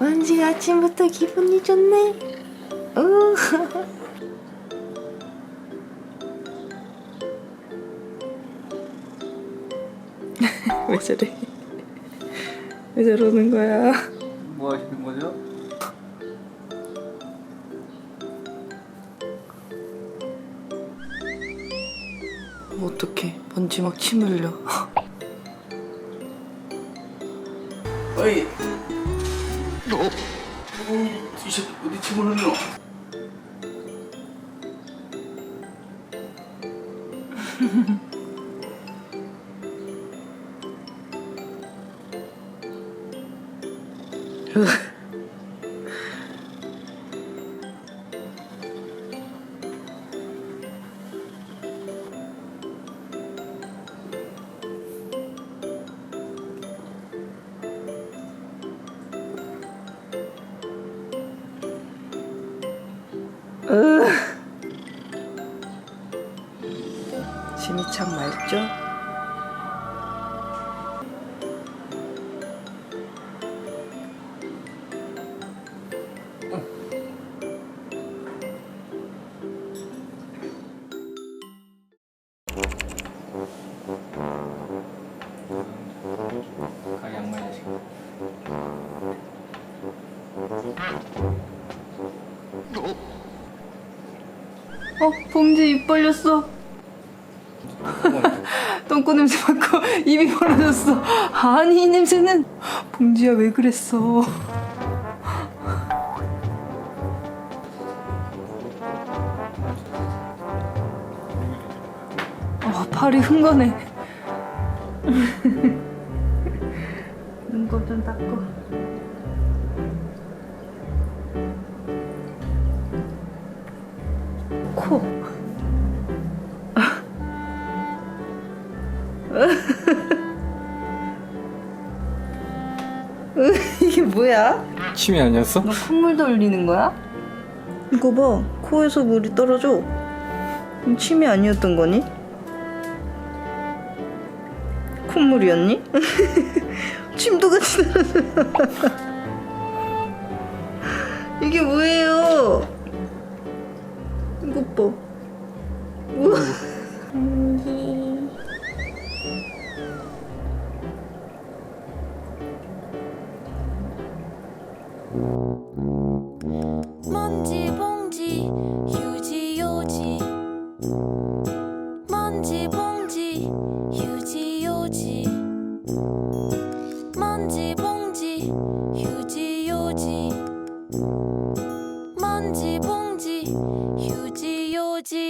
먼지가 아침부터 기분이 좋네. 우. 왜 저래? 왜 저러는 거야? 뭐 하시는 거죠? 어떡해. 먼지 막 침 흘려. 어이 어? 이 새끼 어디 집어넣노? 침이 참 맑죠? 가 양말 자식 어, 봉지 입 벌렸어. 똥꼬 냄새 맡고 입이 벌어졌어. 아니, 이 냄새는. 봉지야, 왜 그랬어? 어, 팔이 흥건해. 눈곱 좀 닦고. 코. 이게 뭐야? 침이 아니었어? 너 콧물도 흘리는 거야? 이거 봐. 코에서 물이 떨어져. 그럼 침이 아니었던 거니? 콧물이었니? 침도 같이 떨어져. 이게 뭐예요? 봐. 우와. 휴지 요지 먼지 봉지 휴지 요지 먼지 봉지 휴지 요지 먼지 봉지 휴지 요지